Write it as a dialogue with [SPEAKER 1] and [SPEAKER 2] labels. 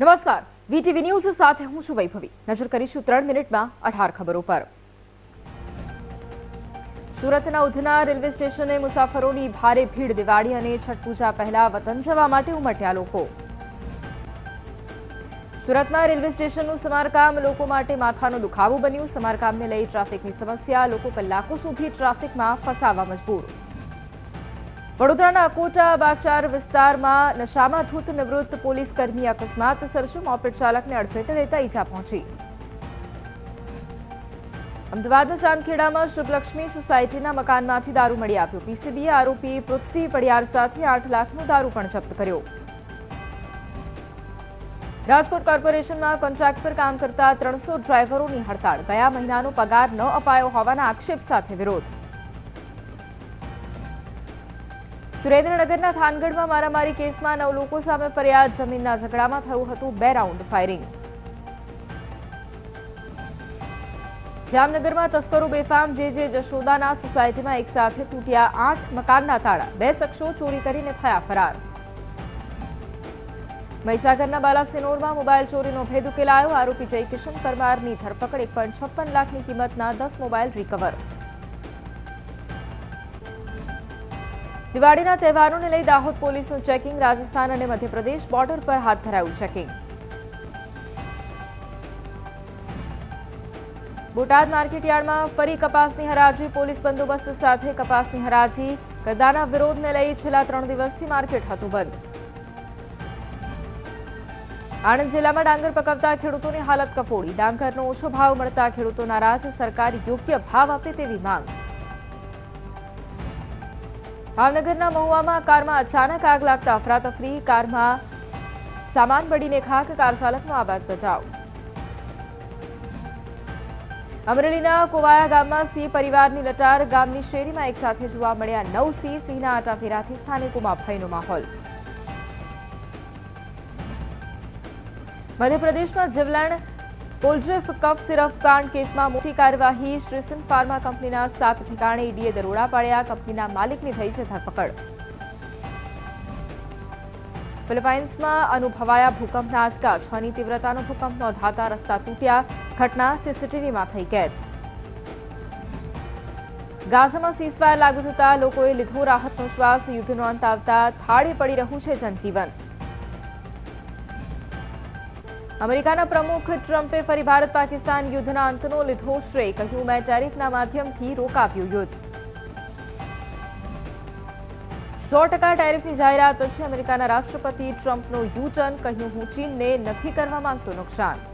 [SPEAKER 1] નમસ્કાર. VTV news સાથે હું છું વૈભવી. નજર કરીશું ત્રણ મિનિટમાં અઢાર ખબરો પર. સુરતના ઉધના રેલવે સ્ટેશને મુસાફરોની ભારે ભીડ, દિવાળી અને છઠ પૂજા પહેલા વતન જવા માટે ઉમટ્યા લોકો. સુરતમાં રેલવે સ્ટેશનનું સમારકામ લોકો માટે માથાનો દુખાવો બન્યું. સમારકામને લઈ ટ્રાફિકની સમસ્યા, લોકો કલાકો સુધી ટ્રાફિકમાં ફસાવા મજબૂર. વડોદરાના અકોટા બાચાર વિસ્તારમાં નશામાં ધૂત નિવૃત્ત પોલીસ અકસ્માત સર્જ્યો મોપેડ ચાલકને અડફેટે લેતા ઈજા પહોંચી. અમદાવાદના ચાંદખેડામાં શુભલક્ષ્મી સોસાયટીના મકાનમાંથી દારૂ મળી આવ્યો. પીસીબીએ આરોપી પૃથ્વી પડિયાર સાથે આઠ લાખનો દારૂ પણ જપ્ત કર્યો. રાજકોટ કોર્પોરેશનમાં કોન્ટ્રાક્ટ પર કામ કરતા ત્રણસો ડ્રાઈવરોની હડતાળ. ગયા મહિનાનો પગાર ન અપાયો હોવાના આક્ષેપ સાથે વિરોધ. સુરેન્દ્રનગરના થાનગઢમાં મારામારી કેસમાં નવ લોકો સામે ફરિયાદ. જમીનના ઝઘડામાં થયું હતું બે રાઉન્ડ ફાયરિંગ. જામનગરમાં તસ્કરો બેફામ, જે જે જશોદાના સોસાયટીમાં એક તૂટ્યા આઠ મકાનના તાળા, બે શખ્સો ચોરી કરીને થયા ફરાર. મહીસાગરના બાલાસિનોરમાં મોબાઈલ ચોરીનો ભેદ ઉકેલાયો, આરોપી જયકિશન પરમારની ધરપકડ એક લાખની કિંમતના દસ મોબાઈલ રિકવર. દિવાળીના તહેવારોને લઈ દાહોદ પોલીસનું ચેકિંગ, રાજસ્થાન અને મધ્યપ્રદેશ બોર્ડર પર હાથ ધરાયું ચેકિંગ. બોટાદ માર્કેટયાર્ડમાં ફરી કપાસની હરાજી, પોલીસ બંદોબસ્ત સાથે કપાસની હરાજી કરદાના વિરોધને લઈ છેલ્લા ત્રણ દિવસથી માર્કેટ હતું બંધ. આણંદ જિલ્લામાં ડાંગર પકવતા ખેડૂતોની હાલત કફોડી. ડાંગરનો ઓછો ભાવ મળતા ખેડૂતો નારાજ સરકાર યોગ્ય ભાવ આપે તેવી માંગ. ભાવનગરના મહુવામાં કારમાં અચાનક આગ લાગતા અફરાતફરી કારમાં સામાન બળીને ખાક કાર ચાલકનો આવાજ બચાવ અમરેલીના કોવાયા ગામમાં સિંહ પરિવારની લટાર ગામની શેરીમાં એક સાથે જોવા મળ્યા નવ સિંહ, સિંહના આટાફેરાથી સ્થાનિકોમાં ભયનો માહોલ. મધ્યપ્રદેશમાં જીવલણ કોલ્જેફ કફ સિરપ કાંડ કેસમાં મોટી કાર્યવાહી શ્રીસન ફાર્મા કંપનીના સાત ઠેકાણે ઈડીએ દરોડા પાડ્યા. કંપનીના માલિકની થઈ છે ધરપકડ. ફિલિપાઇન્સમાં અનુભવાયા ભૂકંપના આંચકા. છની તીવ્રતાનો ભૂકંપ નોંધાતા રસ્તા તૂટ્યા. ઘટના સીસીટીવીમાં થઈ કેદ. ગાઝામાં સીઝફાયર લાગુ થતા લોકોએ લીધો રાહતનો શ્વાસ. યુદ્ધનો અંત આવતા થાળે પડી રહ્યું છે જનજીવન. અમેરિકાના પ્રમુખ ટ્રમ્પે ફરી ભારત પાકિસ્તાન યુદ્ધના અંતનો લીધો શ્રેય. કહ્યું, મેં ટેરિફના માધ્યમથી રોકાવ્યું યુદ્ધ. સો ટકા ટેરિફની જાહેરાત પછી અમેરિકાના રાષ્ટ્રપતિ ટ્રમ્પનો યુ ટર્ન, કહ્યું, હું ચીનને નથી કરવા માંગતો નુકસાન.